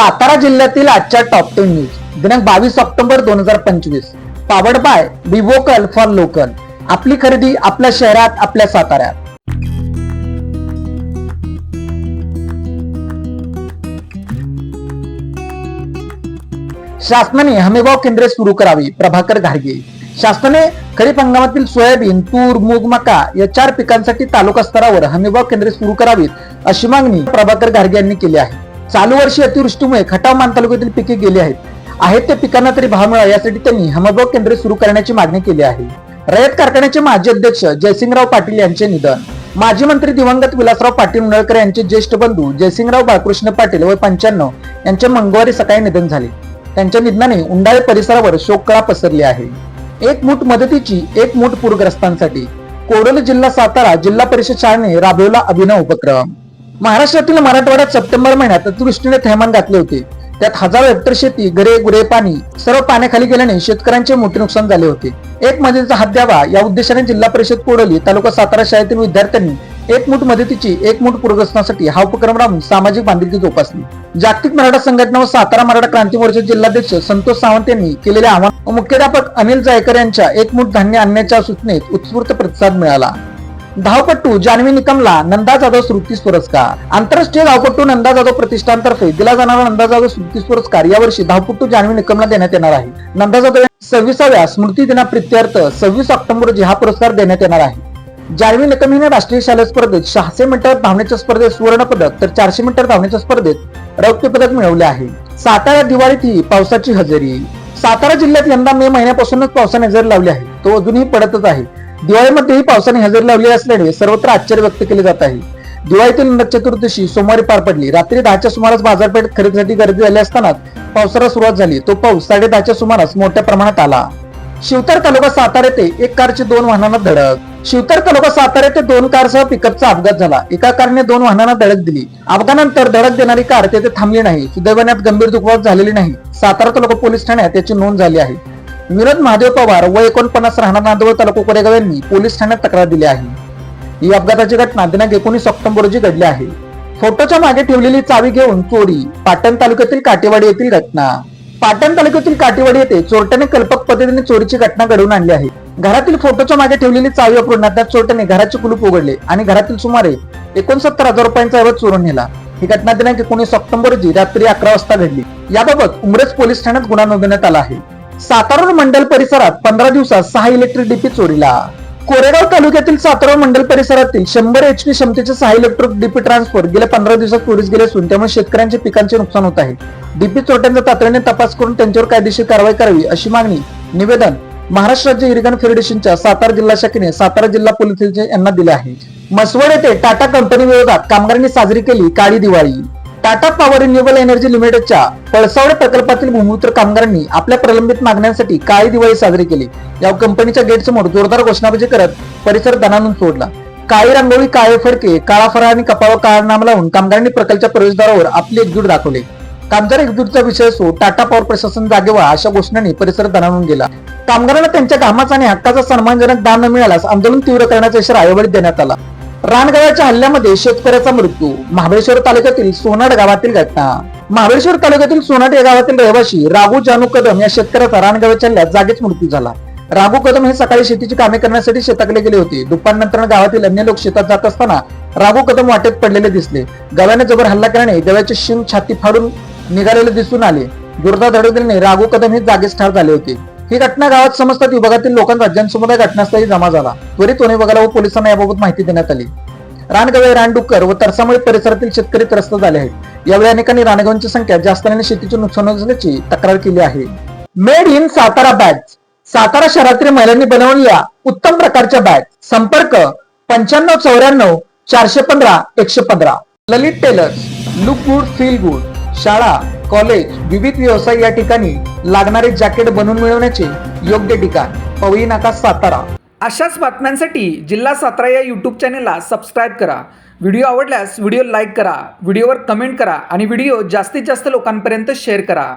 सातारा जिल्ह्यातील आजच्या top ten news दिनांक बावीस ऑक्टोबर दोन हजार पंचवीस. Powered by be vocal for local आपली खरेदी आपल्या शहरात आपल्या साताऱ्यात. शासनाने हमीभाव केंद्रे सुरू करावी प्रभाकर घारगे शासनाने खरीप हंगामातील सोयाबीन तूर मूग मका या चार पिकांसाठी तालुका स्तरावर हमीभाव केंद्रे सुरू करावीत अशी मागणी प्रभाकर घारगे यांनी केली आहे. चालू वर्षी अतिवृष्टीमुळे खटाव मान तालुक्यातील पिके गेली आहेत. आहेत त्या पिकांना तरी भाव मिळावा यासाठी त्यांनी हमीभाव केंद्रे सुरू करण्याची मागणी केली आहे. रयत कारखान्याचे माजी अध्यक्ष जयसिंगराव पाटील यांचे निधन. माजी मंत्री दिवंगत विलासराव पाटील मुंडळकर यांचे ज्येष्ठ बंधू जयसिंगराव बाळकृष्ण पाटील वय पंच्याण्णव यांचे मंगळवारी सकाळी निधन झाले. त्यांच्या निधनाने उंडाळे परिसरावर शोककळा पसरली आहे. एक मूठ मदतीची एक मूठ पूरग्रस्तांसाठी कोडोली जिल्हा सातारा जिल्हा परिषद शाळेने राबवला अभिनव उपक्रम. महाराष्ट्रातील मराठवाड्यात सप्टेंबर महिन्यात अतिवृष्टीने थैमान घातले होते. त्यात हजारो हेक्टर शेती घरे गुरे पाणी सर्व पाण्याखाली गेल्याने शेतकऱ्यांचे मोठे नुकसान झाले होते. एक मदतीचा हात द्यावा या उद्देशाने जिल्हा परिषद कोडोली तालुका सातारा शाळेतील विद्यार्थ्यांनी एक मूठ मदतीची एक मूठ पूरग्रस्तांसाठी हा उपक्रम राबवून सामाजिक बांधिलकी जोपासली. जागतिक मराठा संघटना व सातारा मराठा क्रांती मोर्चा जिल्हाध्यक्ष संतोष सावंत यांनी केलेले आवाहन व मुख्याध्यापक अनिल जायकर यांच्या एक मूठ धान्य आणण्याच्या सूचनेत उत्स्फूर्त प्रतिसाद मिळाला. धावपट्टू जान्हवी निकमला नंदा जाधव स्मृतीस पुरस्कार. आंतरराष्ट्रीय धावपट्टू नंदा जाधव प्रतिष्ठानतर्फे दिला जाणारा नंदा जाधव स्मृतीस पुरस्कार यावर्षी धावपट्टू जान्हवी निकमला देण्यात येणार आहे. नंदा जाधव सव्वीसाव्या स्मृती दिनाप्रित्यर्थ सव्वीस ऑक्टोबर रोजी हा पुरस्कार देण्यात येणार आहे. जान्हवी निकम हिने राष्ट्रीय शालेय स्पर्धेत सहाशे मीटर धावण्याच्या स्पर्धेत सुवर्ण पदक तर चारशे मीटर धावण्याच्या स्पर्धेत रौप्य पदक मिळवले आहे. सातारा दिवाळीत ही पावसाची हजेरी. सातारा जिल्ह्यात यंदा मे महिन्यापासूनच पावसाने हजेरी लावली आहे. तो अजूनही पडतच आहे. दिवाळीमध्येही पावसाने हजेरी लावली असल्याने सर्वत्र आश्चर्य व्यक्त केले जात आहे. दिवाळीतील नरक चतुर्दशी सोमवारी पार पडली. रात्री दहाच्या सुमारास बाजारपेठ खरेदीसाठी गर्दी झाली असताना पावसाला सुरुवात झाली. तो पाऊस साडे दहाच्या सुमारास मोठ्या प्रमाणात आला. शिवतर तालुका सातारा येथे एक कारची दोन वाहनांना धडक. शिवतर तालुका सातारा येथे दोन कारसह पिकअपचा अपघात झाला. एका कारने दोन वाहनांना धडक दिली. अपघातानंतर धडक देणारी कार तेथे थांबली नाही. सुदैवाने गंभीर दुखापत झालेली नाही. सातारा तालुका पोलीस ठाण्यात याची नोंद झाली आहे. विनोद महादेव पवार व एकोणपन्नास राहणार नांदवळ तालुका कोरेगाव यांनी पोलीस ठाण्यात तक्रार दिली आहे. ही अपघाताची घटना दिनांक एकोणीस ऑक्टोबर रोजी घडली आहे. फोटोच्या मागे ठेवलेली चावी घेऊन चोरी पाटण तालुक्यातील काटेवाडी येथील घटना. पाटण तालुक्यातील काटेवाडी येथे चोरट्याने कल्पक पद्धतीने चोरीची घटना घडवून आणली आहे. घरातील फोटोच्या मागे ठेवलेली चावी वापरून त्या चोरट्याने घराचे कुलूप उघडले आणि घरातील सुमारे एकोणसत्तर हजार रुपयांचा ऐवज चोरून नेला. ही घटना दिनांक एकोणीस ऑक्टोबर रोजी रात्री अकरा वाजता घडली. याबाबत उमरेज पोलीस ठाण्यात गुन्हा नोंदवण्यात आला आहे. सातारा मंडल परिसरात पंधरा दिवसात सहा इलेक्ट्रिक डीपी चोरीला. कोरेगाव तालुक्यातील सातारा मंडल परिसरातील शंभर एच पी क्षमतेचे सहा इलेक्ट्रिक डीपी ट्रान्सफर गेल्या पंधरा दिवसात चोरीस गेले असून त्यामुळे शेतकऱ्यांचे पिकांचे नुकसान होत आहे. डीपी चोरट्यांचा तातडीने तपास करून त्यांच्यावर कायदेशीर कारवाई करावी अशी मागणी निवेदन महाराष्ट्र राज्य इरिगन फेडरेशनच्या सातारा जिल्हा शाखेने सातारा जिल्हा पोलीस यांना दिले आहे. मसवड येथे टाटा कंपनी विरोधात कामगारांनी साजरी केली काळी Diwali. Tata Power Renewable Energy लिमिटेडच्या पळसावड प्रकल्पातील भूमिपुत्र कामगारांनी आपल्या प्रलंबित मागण्यांसाठी काळी दिवाळी साजरी केली. या कंपनीच्या गेट समोर जोरदार घोषणाबाजी करत परिसर दणानून सोडला काळी रांगोळी काळे फडके काळा फरा आणि कपाळ काळा नाम लावून कामगारांनी प्रकल्पच्या प्रवेशद्वारावर आपली एकजूट दाखवली. कामगार एकजूटचा विषय असो टाटा पॉवर प्रशासन जागेवा अशा घोषणांनी परिसर दणानून गेला. कामगारांना त्यांच्या घामाचा आणि हक्काचा सन्मानजनक दान न मिळाल्यास आंदोलन तीव्र करण्याचा इशारा यावेळी देण्यात आला. रानगव्याच्या हल्ल्यामध्ये शेतकऱ्याचा मृत्यू. महाबळेश्वर तालुक्यातील सोनाड गावातील घटना. महाबळेश्वर तालुक्यातील सोनाट या गावातील रहिवासी राघू जानू कदम या शेतकऱ्याचा रानगव्याच्या हल्ल्यात जागीच मृत्यू झाला. राघू कदम हे सकाळी शेतीची कामे करण्यासाठी शेताकडे गेले होते. दुपारनंतर गावातील अन्य लोक शेतात जात असताना राघू कदम वाटेत पडलेले दिसले. गव्याने जबर हल्ला केल्याने गव्याचे शिंग छाती फाडून निघालेले दिसून आले. जोरदार धडक राघू कदम हे जागीच ठार झाले होते. ही घटना गावात समजतात विभागातील लोकांचा जनसमुदाय घटनास्थळी जमा झाला. त्वरित वन विभागाला व पोलिसांना याबाबत माहिती देण्यात आली. रानगवे रानडुक्कर व तरसामुळे परिसरातील शेतकरी त्रस्त झाले आहेत. यावेळी अनेकांनी रानगव्यांची संख्या जास्त आणि शेतीचे नुकसान असल्याची तक्रार केली आहे. Made in Satara batch. Satara शहरातील महिलांनी बनवलेल्या उत्तम प्रकारच्या बॅग संपर्क पंच्याण्णव चौऱ्याण्णव चारशे पंधरा एकशे पंधरा. Lalit tailors look good feel good शाळा कॉलेज विविध व्यवसाय या ठिकाणी लागणारे जॅकेट बनवून मिळवण्याचे योग्य ठिकाण पवई नाका सातारा. अशाच बातम्यांसाठी जिल्हा सातारा या यूट्यूब चॅनेलला सबस्क्राईब करा. व्हिडिओ आवडल्यास व्हिडिओ लाईक करा व्हिडिओवर कमेंट करा आणि व्हिडिओ जास्तीत जास्त लोकांपर्यंत शेअर करा.